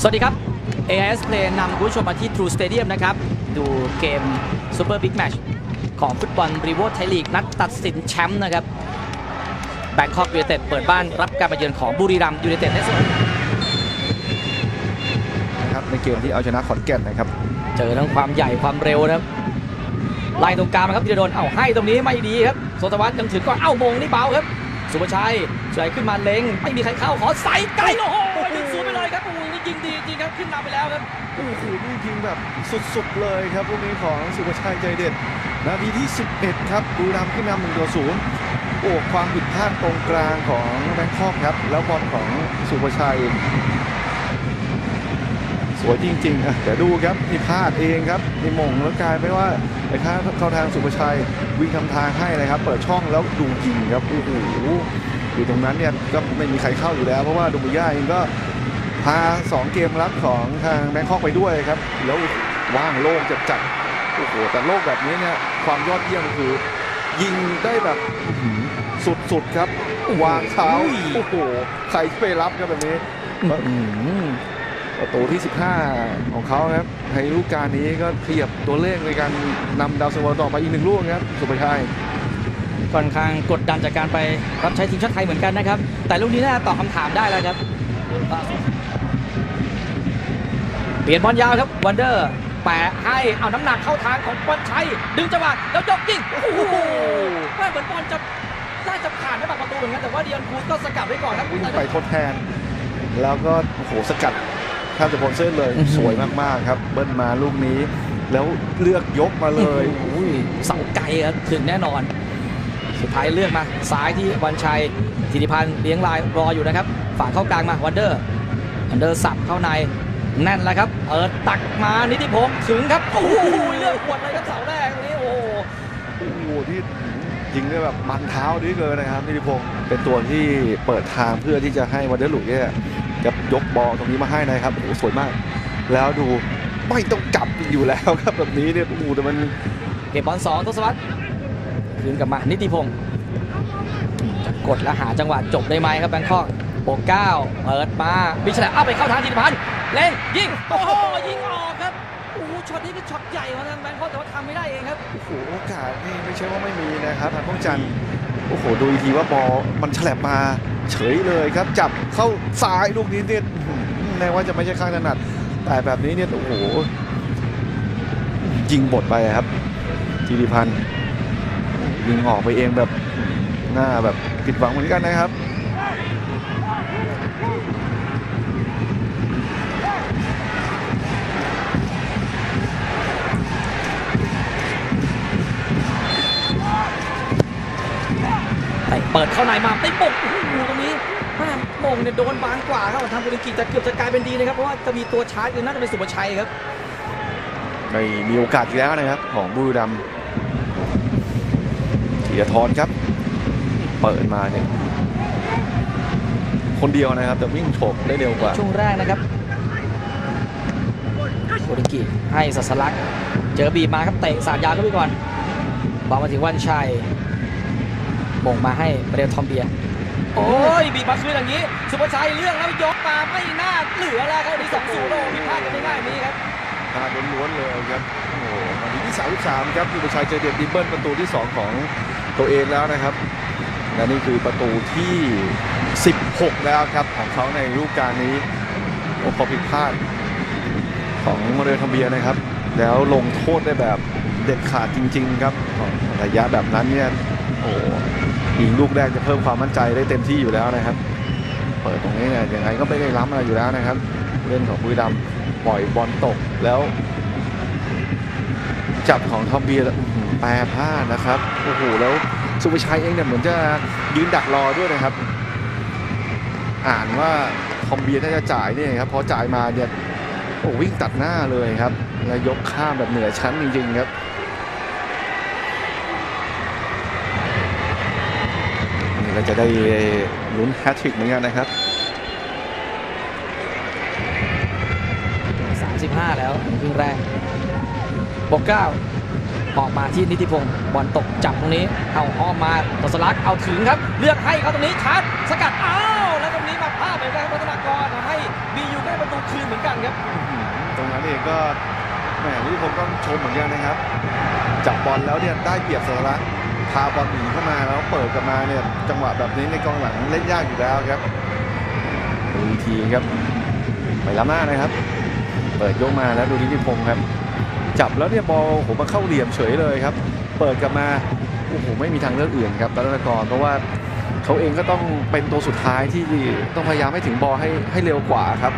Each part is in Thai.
สวัสดีครับ AIS Play นำคุณผู้ชมมาที่ True Stadium นะครับ ดูเกม Super Big Match ของฟุตบอลบริโวไทยลีก นัดตัดสินแชมป์นะครับแบงคอกยูไนเต็ดเปิดบ้านรับการมาเยือนของบุรีรัมย์ยูไนเต็ดในส่วนนะครับในเกมที่เอาชนะขอนแก่นนะครับ เจอทั้งความใหญ่ความเร็วนะครับไล่ตรงกลางมาครับธีรดลเอ้าให้ตรงนี้ไม่ดีครับโซตวัตยังถือก่อนเอ้ามงนี่เบาครับ สุภชัยชัยขึ้นมาเล็งไม่มีใครเข้าขอใส่ไกลโอ้โห ยิงสูงไปเลยครับโอ้โหนี่ยิงดีจริงครับขึ้นนำไปแล้วครับโอ้โหนี่ยิงแบบสุดๆเลยครับลูกนี้ของสุภชัยใจเด็ดนาทีที่ 11 ครับบุรีรัมย์ขึ้นนำหนึ่งต่อศูนย์โอ้ความผิดพลาดตรงกลางของแบงคอกครับ แล้วบอลของสุภชัย สวยจริงๆอะเดี๋ยวดูครับนี่พลาดเองครับนี่มงแล้วกลายไปนว่าไอ้ข้าเข้าทางสุภชัยวิ่งทำทางให้เลยครับ เปิดช่องแล้วดูยิงครับโอ้โหอยู่ตรงนั้นเนี่ยก็ไม่มีใครเข้าอยู่แล้ว เพราะว่าดูบุย่าเองก็ พา 2 เกมรับของทางแบงคอกไปด้วยครับ แล้วว่างโล่งจัดจัดๆโอ้โหแต่โล่งแบบนี้เนี่ยความยอดเยี่ยมคือ ยิงได้แบบอื้อหือสุดๆครับ วางเท้าโอ้โหใครไปรับครับแบบนี้ประตูที่ 15 ของเขาครับในฤดูกาลนี้ก็ขยับตัวเลขในการนำดาวซันโวต่อไปอีกหนึ่งลูกครับสุภชัยค่อนข้างกดดันจากการไปรับใช้ทีมชาติไทยเหมือนกันนะครับ แต่ลูกนี้น่าจะตอบคำถามได้แล้วครับเปลี่ยนบอลยาวครับวันเดอร์แปะให้เอาน้ำหนักเข้าทางของบอลชัยดึงจังหวะแล้วยกยิงโอ้โหแม่เหมือนบอลจะน่าจะผ่านไม่ปากประตูเหมือนกันแต่ว่าเดียนคูสก็สกัดไว้ก่อนครับวิ่งไปทดแทน แล้วก็โอ้โหสกัดแทบจะพ้นเส้นเลยอื้อหือสวยมากๆครับ เบิ้ลมาลูกนี้ แล้วเลือกยกมาเลยอุ้ยเสาไกลครับถึงแน่นอน สุดท้ายเลือกมาซ้ายที่วันชัยธิติพันธ์เลี้ยงลายรออยู่นะครับ ฝากเข้ากลางมาวันเดอร์วันเดอร์สับเข้าใน แน่นแล้วครับเปิดตักมานิติพงศ์ถึงครับโอ้โหเลือกขวดเลยครับเสาแรกตรงนี้โอ้โหโอ้โหที่ยิงได้แบบมันเท้าดีเกินนะครับนิติพงศ์เป็นตัวที่เปิดทางเพื่อที่จะให้วันเดอร์หลุยเนี่ยจะยกบอลตรงนี้มาให้นะครับโอ้โหสวยมาก แล้วดูไม่ต้องจับอยู่แล้วครับแบบนี้เนี่ยโอ้โหแต่มันเก็บบอลสองทศวรรษคืนกลับมานิติพงศ์จะกดและหาจังหวะจบได้ไหมครับแบงคอกโปเก้าเปิดมาบิชแลเอาไปเข้าทางธิติพันธ์ เล่งยิงโอ้โหยิงออกครับโอ้โหช็อตนี้คือช็อตใหญ่ของทางแบงคอกแต่ว่าทำไม่ได้เองครับโอ้โหโอกาสนี่ไม่ใช่ว่าไม่มีนะครับทางป้องจันทร์โอ้โหดูอีกทีว่าบอลมันฉลบมาเฉยเลยครับ จับเข้าซ้ายลูกนี้เนี่ยแม้ว่าจะไม่ใช่ข้างถนัด แต่แบบนี้เนี่ยโอ้โหยิงบดไปครับจีริพันธ์ยิงออกไปเองแบบหน้าแบบผิดหวังเหมือนกันนะครับ เปิดเข้าในมาได้ปกโอ้โหตรงนี้แม่มงเนี่ยโดนบางกว่าครับทางบุรีกิจจะเกือบจะกลายเป็นดีนะครับเพราะว่าจะมีตัวชาร์จคือน่าจะเป็นสุภชัยครับไม่มีโอกาสอีกแล้วนะครับของบุรีรัมย์ธีรทรครับ เปิดมาเนี่ยคนเดียวนะครับ แต่วิ่งโฉบได้เร็วกว่า ช่วงแรกนะครับบุรีกิจให้สัสลักษณ์เจอบีบมาครับเตะสามยาวเข้าไปก่อนบอลมาถึงวันชัยม งมาให้เรลทอมเบียร์โอ้ยบีบมาคืนอย่างนี้ สุภชัยเรื่องแล้วยกมาไม่น่าเหลือแล้วครับนี่สองศูนย์โอ้ผิดพลาดกันง่ายๆแบบนี้ครับพลาดล้วนๆเลยครับโอ้โหนาทีที่ 33 ครับยูบชัยเจอเด็ดดิมเบิลประตูที่ 2 ของตัวเองแล้วนะครับและนี่คือประตูที่ 16 แล้วครับของเขาในรูปการณ์นี้โอ้พอผิดพลาดของเรอทอมเบียนะครับ แล้วลงโทษได้แบบเด็ดขาดจริง ๆ ครับของระยะแบบนั้นเนี่ย โอ้ยิงลูกแรกจะเพิ่มความมั่นใจได้เต็มที่อยู่แล้วนะครับ เปิดตรงนี้เนี่ยยังไงก็ไม่ได้ล้ำอะไรอยู่แล้วนะครับ เล่นของบุรีรัมย์ปล่อยบอลตกแล้ว จับของทอมเบียร์แปรพลาดนะครับโอ้โหแล้วสุภชัยเองเนี่ยเหมือนจะยืนดักรอด้วยนะครับ อ่านว่าทอมเบียร์ถ้าจะจ่ายนี่ครับพอจ่ายมาเนี่ยโอ้วิ่งตัดหน้าเลยครับ แล้วยกข้ามแบบเหนือชั้นจริงๆครับ ก็จะได้ลุ้นแฮตทริกเหมือนกันนะครับ 35 แล้วครึ่งแรกปกเก้าออกมาที่นิติพงศ์บอลตกจับตรงนี้ เอาอ้อมมาตสลักษณ์เอาถึงครับ เลือกให้เขาตรงนี้ชาร์จสกัดอ้าวแล้วตรงนี้มาพลาดไปได้ครับรัตนากรทำให้บีอยู่ใกล้ประตูคืนเหมือนกันครับตรงนั้นเองก็แหมนี่ผมต้องชมเหมือนกันนะครับ จับบอลแล้วเนี่ยได้เปรียบสาระ พาบอลหนีเข้ามาแล้วเปิดกลับมาเนี่ยจังหวะแบบนี้ในกองหลังเล่นยากอยู่แล้วครับดูทีครับไปล้ำหน้านะครับ เปิดยกมาแล้วดูนิติพงศ์ครับ จับแล้วเนี่ยบอลโอ้โหมาเข้าเหลี่ยมเฉยเลยครับ เปิดกลับมาโอ้โหไม่มีทางเลือกอื่นครับรัตนกรเพราะว่าเขาเองก็ต้องเป็นตัวสุดท้ายที่ต้องพยายามให้ถึงบอลให้ให้เร็วกว่าครับ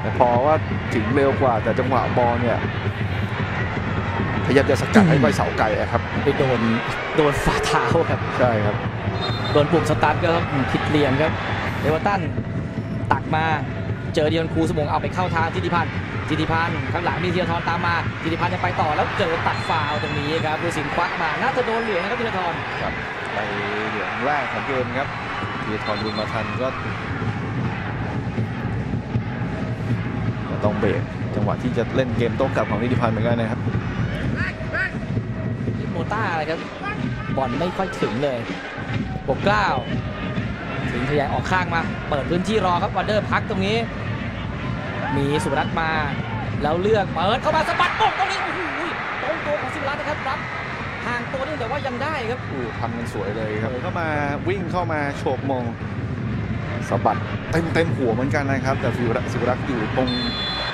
แต่พอว่าถึงเร็วกว่าแต่จังหวะบอลเนี่ย พยายามจะสกัดให้ไปเสาไกลอะครับไปโดนโดนฝ่าเท้าครับใช่ครับโดนปุ่มสตาร์ทก็ผิดเหลี่ยมครับเดวตันตักมาเจอเดียนครูสมงเอาไปเข้าทางทิติพันธ์ทิติพันธ์ข้างหลังมีเทียทรตามมาทิติพันธ์จะไปต่อแล้วเจอตัดฟาวล์ตรงนี้ครับดูสินควักมาน่าจะโดนเหลืองนะครับทิติทรครับในเหลืองแรกของเกมครับทีทอนบุญมาทันก็ต้องเบรกจังหวะที่จะเล่นเกมโต้กลับของนิติพันธ์เหมือนกันนะครับโม ต้าอะไรครับบอลไม่ค่อยถึงเลยปกเกล้าถึงทยายออกข้างมา เปิดพื้นที่รอครับวันเดอร์พักตรงนี้ มีสุรัตน์มา แล้วเลือกเปิดเข้ามาสะบัดโป่งตรงนี้โอ้โหตรงตัวของสิวรัตน์นะครับรับห่างตัวนี่แต่ว่ายังได้ครับอู้ทำกันสวยเลยครับเข้ามาวิ่งเข้ามาโฉบมงสะบัดเต็มเต็มหัวเหมือนกันนะครับ แต่ฟิวรักษ์สิวรักษ์อยู่ตรง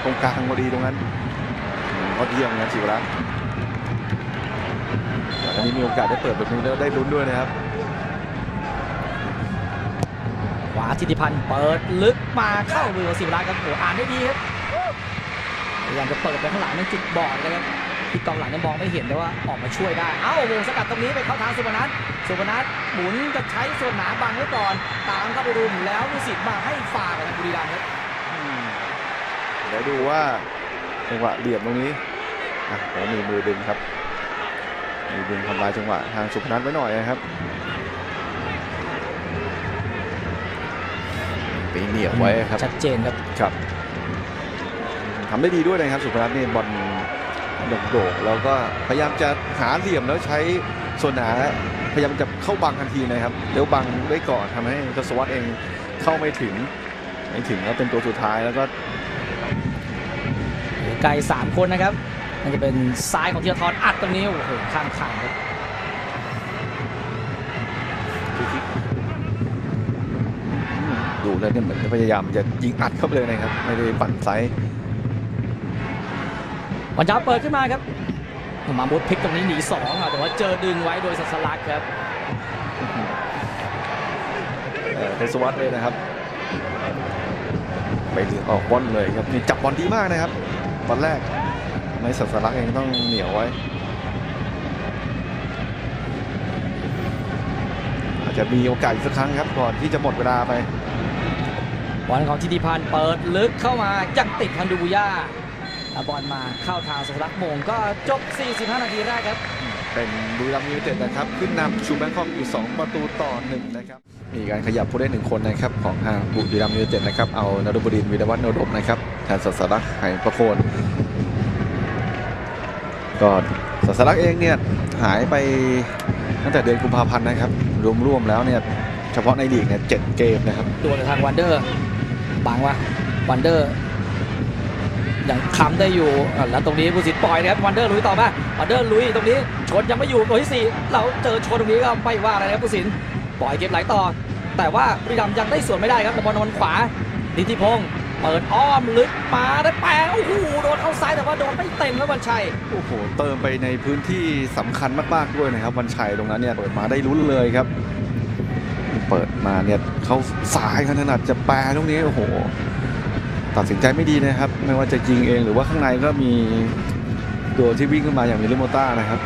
ตรงกลางพอดีตรงนั้นอืมก็เยี่ยมนะสิวรักษ์ อันนี้มีโอกาสได้เปิดแบบนี้แล้วได้ลุ้นด้วยนะครับ ขวาทิติพันธ์เปิดลึกมาเข้ามือของสิวรัตน์ครับโอ้อ่านได้ดีครับพยายามจะเปิดไปข้างหลังนั่นจุดบอดเลยครับที่กองหลังเนี่ยมองไม่เห็นแต่ว่าออกมาช่วยได้ เอ้าวงสกัดตรงนี้ไปเข้าทางสุพนัทสุพนัทหมุนจะใช้ส่วนหนาบังไว้ก่อน ตามเข้าไปรุมแล้วดูสิทธิ์มาให้ฝากกับทางบุรีรัมย์ครับอืมเดี๋ยวดูว่าจังหวะเหลี่ยมตรงนี้อะแล้วมีมือดึงครับ มีดึงทำลายจังหวะทางสุพนัทไว้หน่อยนะครับตีเหนียวไว้ครับชัดเจนครับครับทำได้ดีด้วยนะครับสุพนัทนี่บอลโด่งๆแล้วก็พยายามจะหาเหลี่ยมแล้วใช้ส่วนหนาพยายามจะเข้าบังทันทีนะครับเลี้ยวบังได้ก่อนทำให้ทศวรรษเองเข้าไม่ถึงไม่ถึงแล้วเป็นตัวสุดท้ายแล้วก็ไกลสามคนนะครับ มันจะเป็นซ้ายของธีรทรอัดตรงนี้โอ้โหข้ามข่างครับดูแล้วเนี่ยเหมือนจะพยายามจะยิงอัดเข้าไปเลยนะครับ ไม่ได้ปั่นไซส์วันจ้าเปิดขึ้นมาครับมาบุตพลิกตรงนี้หนีสองอะแต่ว่าเจอดึงไว้โดยสัสลักครับเอ่อทศวรรษเลยนะครับไปถึงออกบอลเลยครับนี่จับบอลดีมากนะครับตอนแรก ในสัสลักษณ์เองต้องเหนียวไว้ อาจจะมีโอกาสอีกสักครั้งครับ ก่อนที่จะหมดเวลาไปบอลของทิติพันธ์เปิดลึกเข้ามายังติดพันดูบุย่าแล้วบอลมาเข้าทางสัสลักโมงก็จบ 45 นาทีแรกครับ เป็นบุรีรัมย์ยูไนเต็ดนะครับ ขึ้นนำชูแบงคอกอยู่ 2 ประตูต่อหนึ่งนะครับ มีการขยับผู้เล่นหนึ่งคนนะครับ ของทางบุรีรัมย์ยูไนเต็ดนะครับ เอานรบดินทร์วีรวัฒน์โนดมนะครับแทนสัสลักษณ์ไหประโคน ก็สัสลักเองเนี่ยหายไปตั้งแต่เดือนกุมภาพันธ์นะครับ รวมๆแล้วเนี่ยเฉพาะในลีกเนี่ยเจ็ดเกมนะครับดวลกับทางวันเดอร์บังวะวันเดอร์ยังค้ำได้อยู่แล้วตรงนี้ผู้สิทธิ์ปล่อยนะครับวันเดอร์ลุยต่อมาวันเดอร์ลุยตรงนี้ชนยังไม่อยู่ตัวที่สี่เราเจอชนตรงนี้ก็ไม่ว่าอะไรนะครับผู้สินปล่อยเกมไหลต่อ แต่ว่าบุรีรัมยังได้ส่วนไม่ได้ครับแต่บอลนอนขวาดิติพงศ์ เปิดอ้อมลึกมาได้แปะโอ้โหโดนเข้าซ้ายแต่ว่าโดนไม่เต็มครับวันชัยโอ้โหเติมไปในพื้นที่สำคัญมากๆด้วยนะครับวันชัยตรงนั้นเนี่ยเปิดมาได้ลุ้นเลยครับ เปิดมาเนี่ยเขาสายขนาดจะแปรตรงนี้โอ้โหตัดสินใจไม่ดีนะครับ ไม่ว่าจะยิงเองหรือว่าข้างในก็มีตัวที่วิ่งขึ้นมาอย่างมิลิโมต้านะครับ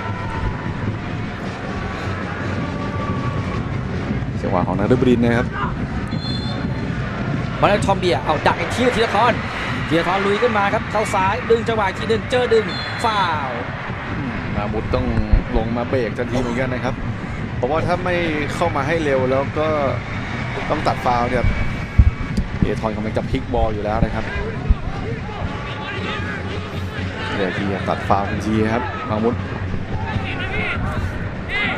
จังหวะของนาดบรินทร์นะครับ มาแล้วทอมเบียเอาดักอีกทีทีละทอนทีละทอนลุยขึ้นมาครับเข้าซ้ายดึงจังหวะทีหนึ่งเจอดึงฟาวมามุดต้องลงมาเบรกทันทีเหมือนกันนะครับเพราะว่าถ้าไม่เข้ามาให้เร็วแล้วก็ต้องตัดฟาวเนี่ยเอทอนกำลังจะพลิกบอลอยู่แล้วนะครับเดี๋ยวที่ตัดฟาวทันทีครับมามุด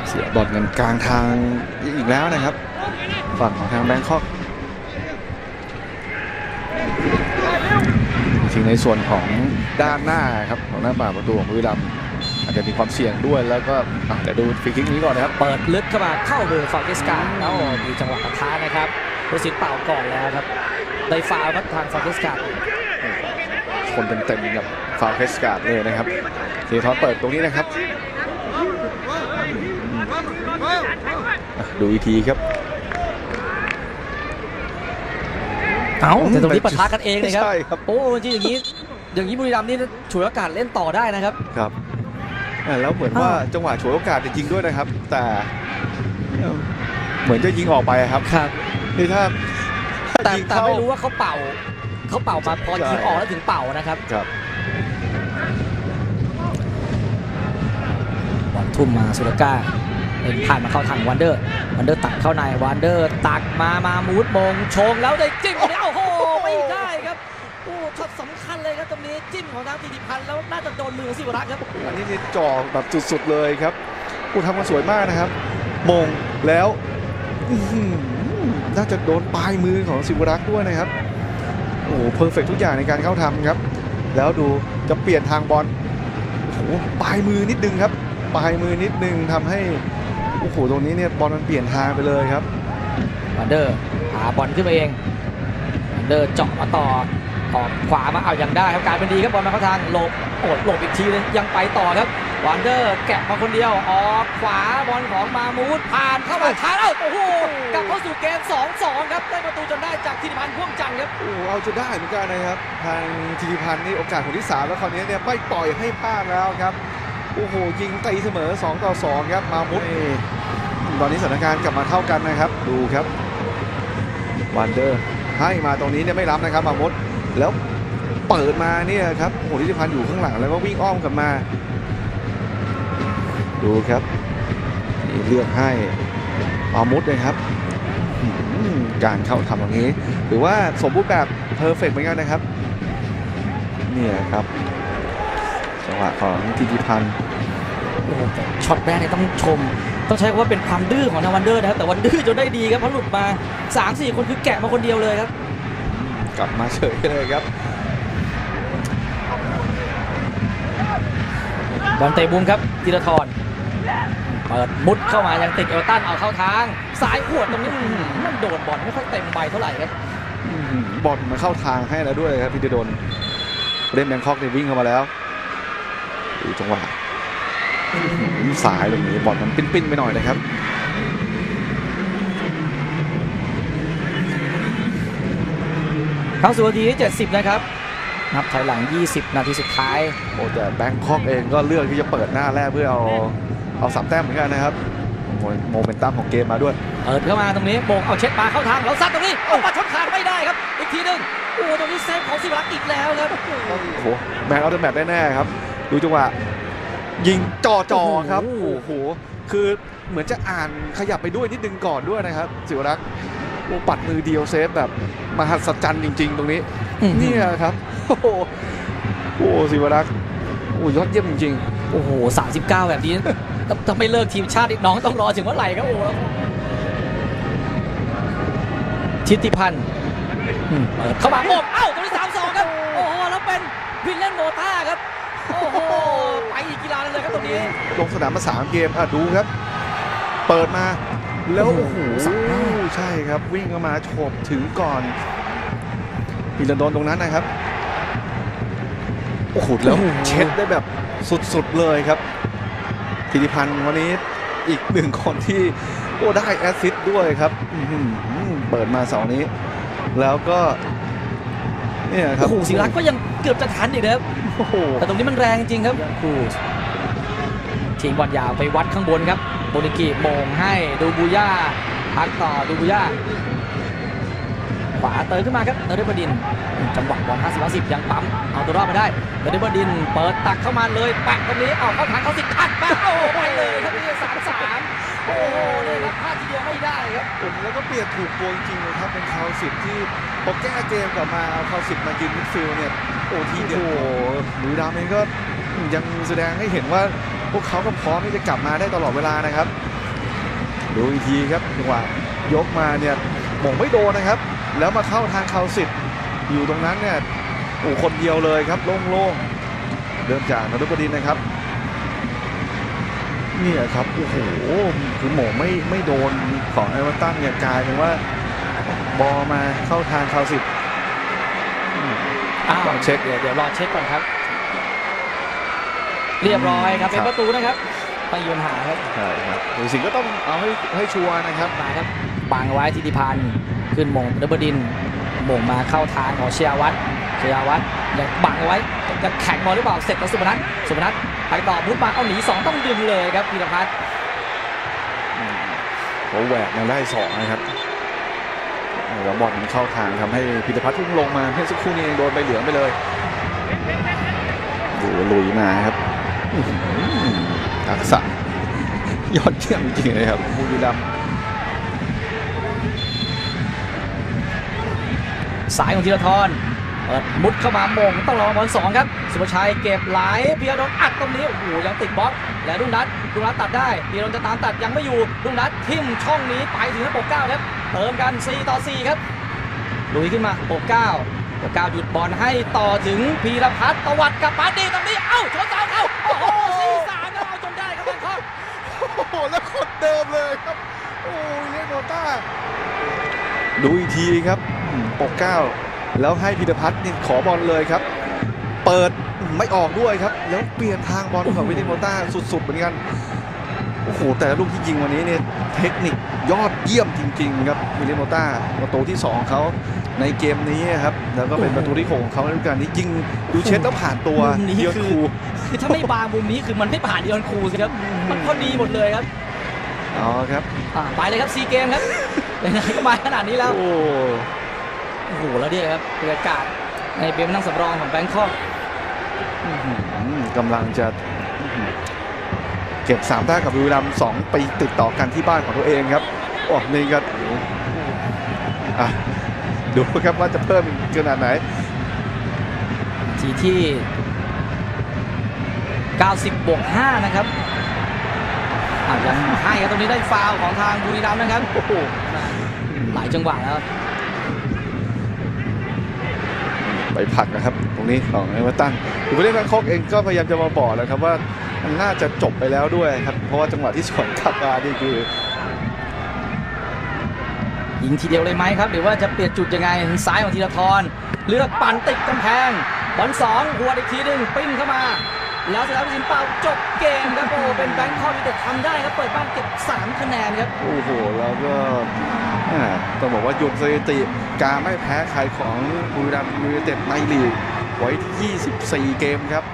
เสียบอลกันกลางทางอีกแล้วนะครับฝั่งของทางแบงคอก ริงๆในส่วนของด้านหน้าครับของหน้าป่ากประตูของบุรีรัมย์อาจจะมีความเสี่ยงด้วยแล้วก็อะแต่ดูฟรีคิกนี้ก่อนนะครับ เปิดลึกเข้ามาเข้ามือฟาเกสกาแล้วมีจังหวะปะทะนะครับผู้สินเป่าก่อนแล้วครับได้ฟาวล์ครับทางฟาเกสกาคนเต็มๆกับฟาวเฟสการ์ดเลยนะครับเทียทอสเปิดตรงนี้นะครับอะดูอีกทีครับ เอ้าแต่ตรงนี้ปะทะกันเองเลยครับใช่ครับ โอ้จริงๆอย่างนี้ อย่างนี้บุรีรัมย์นี่ฉวยโอกาสเล่นต่อได้นะครับ ครับอะแล้วเหมือนว่าจังหวะฉวยโอกาสจริงๆด้วยนะครับ แต่เอ่อเหมือนจะยิงออกไปครับ ครับนี่ถ้าถ้าแต่ยิงแต่เข้าไม่รู้ว่าเขาเป่าเขาเป่ามาพอใช่ยิงออกแล้วถึงเป่านะครับ ครับบอลทุ่มมาสุรก้า เล่นผ่านมาเข้าทางวันเดอร์วันเดอร์ตักเข้าในวันเดอร์ตักมามามูดมงชงแล้วได้จิ้มตรงนี้โอ้โหไม่ได้ครับโอ้ช็อตสำคัญเลยครับตรงนี้จิ้มของทางธีติพันธ์แล้วน่าจะโดนมือของสิวรักษ์ครับอันนี้นี่จ่อแบบสุดๆเลยครับผู้ทำกันสวยมากนะครับ มงแล้วอื้อหือน่าจะโดนปลายมือของสิวรักษ์ด้วยนะครับโอ้โหเพอร์เฟกทุกอย่างในการเข้าทำครับ แล้วดูจะเปลี่ยนทางบอลโอ้โหปลายมือนิดนึงครับปลายมือนิดนึงทำให้ โอ้โหตรงนี้เนี่ยบอลมันเปลี่ยนทางไปเลยครับวันเดอร์หาบอลขึ้นมาเองวันเดอร์เจาะมาต่อออกขวามาเอายังได้ครับกลายเป็นดีครับบอลมาเข้าทางหลบโอดหลบอีกทีเลยยังไปต่อครับวันเดอร์แกะมาคนเดียวออกขวาบอลของมามูดผ่านเข้ามาท้ายเอ้าโอ้โหกลับเข้าสู่เกม 2-2 ครับได้ประตูจนได้จากธีรพันธ์พ่วงจันทร์ครับโอ้โหเอาจนได้เหมือนกันนะครับทางธีรพันธ์นี่โอกาสคนที่ 3 แล้วคราวนี้เนี่ยไม่ปล่อยให้พลาดแล้วครับ โอ้โหยิงตีเสมอ 2 ต่อ 2 ครับมามุดตอนนี้สถานการณ์กลับมาเท่ากันนะครับ ดูครับวันเดอร์ให้มาตรงนี้เนี่ยไม่รับนะครับมามุดแล้วเปิดมาเนี่ยครับโอ้โหธีรพันธ์อยู่ข้างหลังแล้วก็วิ่งอ้อมกลับมา ดูครับนี่เลือกให้มามุดเลยครับการเข้าทำอย่างนี้ หรือว่าสมบูรณ์แบบเพอร์เฟกเหมือนกันนะครับ เนี่ยครับ วะของทีทีพันธ์โอ้โหแต่ช็อตแรกเนี่ยต้องชม ต้องใช้คำว่าเป็นความดื้อของทางวันเดอร์นะครับแต่วันดื้อจนได้ดีครับเพราะหลุดมา3-4คนคือแกะมาคนเดียวเลยครับ กลับมาเฉยเลยครับบอลเตะมุมครับธีรทรเปิดมุดเข้ามายังติดเอลตันเอาเข้าทางสายขวดตรงนี้อื้อหือมันโดนบอลไม่ค่อยเต็มใบเท่าไหร่ครับอื้อหือบอลมาเข้าทางให้แล้วด้วยครับพี่เดโดนเล่นแบงคอกเนี่ยวิ่งเข้ามาแล้ว ดูจังหวะอื้อหือสายตรงนี้บอลมันปิ้นๆไปหน่อยนะครับเข้าสู่นาทีที่ 70 นะครับ นับถอยหลัง 20 นาทีสุดท้าย โอ้แต่แบงคอกเองก็เลือกที่จะเปิดหน้าแรกเพื่อเอาเอาสามแต้มเหมือนกันนะครับโมโมเมนตัมของเกมมาด้วย เปิดเข้ามาตรงนี้โบกเอาเช็ดมาเข้าทางแล้วซัดตรงนี้ออกมาชนขาดไม่ได้ครับ อีกทีหนึงโอ้ตรงนี้เซฟของสิวรักษ์อีกแล้วครับโอ้โหแมนออฟเดอะแมตช์แน่ๆครับ ดูจังหวะยิงจ่อจอๆครับโอ้โหโอ้โหคือเหมือนจะอ่านขยับไปด้วยนิดนึงก่อนด้วยนะครับ สิวรักษ์โอ้ปัดมือเดียวเซฟแบบมหัศจรรย์จริง ๆ ตรงนี้เนี่ยครับโอ้โหโอ้โหสิวรักษ์โอ้ยอดเยี่ยมจริงโอ้โห39 แบบนี้ถ้าถ้าไม่เลิกทีมชาติอีกน้องต้องรอถึงเมื่อไหร่ครับโอ้โหทิติพันธ์อืมเปิดเข้ามาโอบเอ้าตรงนี้3-2ครับ โอ้โหแล้วเป็นวินเล่นโมต้าครับ โอ้โหไปอีกกีฬาหนึงเลยครับตรงนี้ๆลงสนามมาสามเกมอะดูครับ เปิดมาแล้วโอ้โอ้โหโหสับหน้าใช่ครับ วิ่งเข้ามาโฉบถึงก่อนมิลันโดนตรงนั้นนะครับโอ้โหแล้วเช็ดได้แบบสุดๆเลยครับธิติพันธ์วันนี้อีกหนึ่งคนที่โอ้ได้แอสซิสต์ด้วยครับอื้อหือเปิดมาเสาร์นี้ แล้วก็ เนี่ยครัโอ้บโหศิรักษ์ก็ยังเกือบจะทันอีกนะครับโอ้โหแต่ตรงนี้มันแรงจริงครับคูทิ้งบอลยาวไปวัดข้างบนครับโบนิกิโมงให้ดูบูย่าพักต่อดูบูย่าขวาเติมขึ้นมาครับเนเรบดินจังหวะบอล50 50ยังปั๊มเอาตัวรอดไปได้เนเรบดินเปิดตักเข้ามาเลยแปะตรงนี้เอาเข้าทางเขาสิทัดแปะโอ้โหไปเลยครับนี่สามสาม โอ้โหเนี่ยครับพลาดทีเดียวไม่ได้ครับผมแล้วก็เปลี่ยนถูกตัวจริงเลยครับเป็นคาวสิบที่พอแก้เกมกลับมาเอาคาวสิบมายืนมิดฟิลด์เนี่ยโอ้ทีเดียวโอ้โหหลุยดามเองก็ยังแสดงให้เห็นว่าพวกเขาก็พร้อมที่จะกลับมาได้ตลอดเวลานะครับ ดูอีกทีครับจังหวะยกมาเนี่ยหม่งไม่โดนนะครับ แล้วมาเข้าทางคาวสิบอยู่ตรงนั้นเนี่ยโอ้คนเดียวเลยครับโล่งๆเริ่มจากนรุบดินนะครับ เนี่ยครับโอ้โหคือหมงไม่ไม่โดนของเอเวอร์ตันเนี่ยกลายเป็นว่าบอลมาเข้าทางคาวสิบอ้าวต้องเช็คเดี๋ยวเดี๋ยวรอเช็คก่อนครับ เรียบร้อยครับเป็นประตูนะครับไม่มีปัญหาครับใช่ครับหรือสิ่งก็ต้องเอาให้ให้ชัวร์นะครับมาครับบังเอาไว้ทิติพันธ์ขึ้นมงเดบดินมงมาเข้าทางของเชียวัตรเชียวัตรยังบังเอาไว้จะแข่งบอลหรือเปล่าเสร็จแล้วสุพนัทสุพนัท ไปต่อพุทธมาเอาหนีสองต้องดึงเลยครับพีรพัฒน์เขาแหวกมาได้สองนะครับแล้วบอลมันเข้าทางทำให้พิทพัฒน์พุ่งลงมาเพื่อสักครู่นี้เองโดนใบเหลืองไปเลยดูลุยมาครับอื้อหือทักษะยอดเยี่ยมจริงๆเลยครับบุรีรัมย์สายของธีรทรเปิดมุดเข้ามามงต้องรอบอลสองครับ สุภชัยเก็บไหลพีรดลอัดตรงนี้โอ้โหยังติดบล็อกและรุ่งนัทรุ่งนัทตัดได้พีรดลจะตามตัดยังไม่อยู่รุ่งนัททิ่มช่องนี้ไปถึงระบบเก้าครับเติมกัน 4 ต่อ 4 ครับลุยขึ้นมาปกเก้าปกเก้าหยุดบอลให้ต่อถึงพีรพัฒน์ตวัดกลับมาดีตรงนี้เอ้าชนเสาเอ้าโอ้โหสี่สามแล้วเอาจนได้ครับแบงคอกโอ้โหแล้วคนเดิมเลยครับโอ้ยเล่นโนต้าดูอีกทีครับอืมปกเก้า แล้วให้พิทพัฒน์นี่ขอบอลเลยครับ เปิดไม่ออกด้วยครับ แล้วเปลี่ยนทางบอลของวินิโมต้าสุดๆเหมือนกันโอ้โหแต่ละลูกที่ยิงวันนี้เนี่ยเทคนิคยอดเยี่ยมจริง ๆ ครับวินิโมต้าประตูที่ 2เขาในเกมนี้ครับแล้วก็เป็นประตูที่หกของเขาในฤดูกาลนี้ยิงดูเช็ดแล้วผ่านตัวมุมนี้เดียวคือคูคือถ้าไม่บางมุมนี้คือมันไม่ผ่านดีออนครูสิครับมันพอดีหมดเลยครับอ๋อครับอ่าไปเลยครับซีเกมครับไหนๆก็มาขนาดนี้แล้ว โอ้โอ้โหแล้วเนี่ยครับบรรยากาศในเบมนั่งสำรองของแบงคอกอื้อหือกำลังจะอื้อหือเก็บสามแต้มกับบุรีรัมย์สองปีติดต่อกันที่บ้านของตัวเองครับโอ้นี่ก็อะดูครับว่าจะเพิ่มอีกขนาดไหน ทีที่ 90บวก5นะครับอะยังให้ครับตรงนี้ได้ฟาวล์ของทางบุรีรัมย์นะครับโอ้โหหลายจังหวะแล้ว ไปผักนะครับ ตรงนี้ของเอเวอร์ตันคือผู้เล่นแบงคอกเองก็พยายามจะมาบอกนะครับว่ามันน่าจะจบไปแล้วด้วยครับ เพราะว่าจังหวะที่สวนกลับมานี่คือยิงทีเดียวเลยไหมครับ หรือว่าจะเปลี่ยนจุดยังไงซ้ายของธีรทรเลือกปั่นติดกำแพงบอลสองหัวดอีกทีหนึ่งปิ้นเข้ามา แล้วเสร็จแล้วพิมเป่าจบเกมครับโอ้เป็นแบงคอกที่แต่ทำได้ครับ เปิดบ้านเก็บ 3 คะแนนครับ โอ้โห แล้วก็ต้องบอกว่าหยุดสถิติการไม่แพ้ใครของบุรีรัมย์ยูไนเต็ดในลีกไว้ที่24 เกมครับ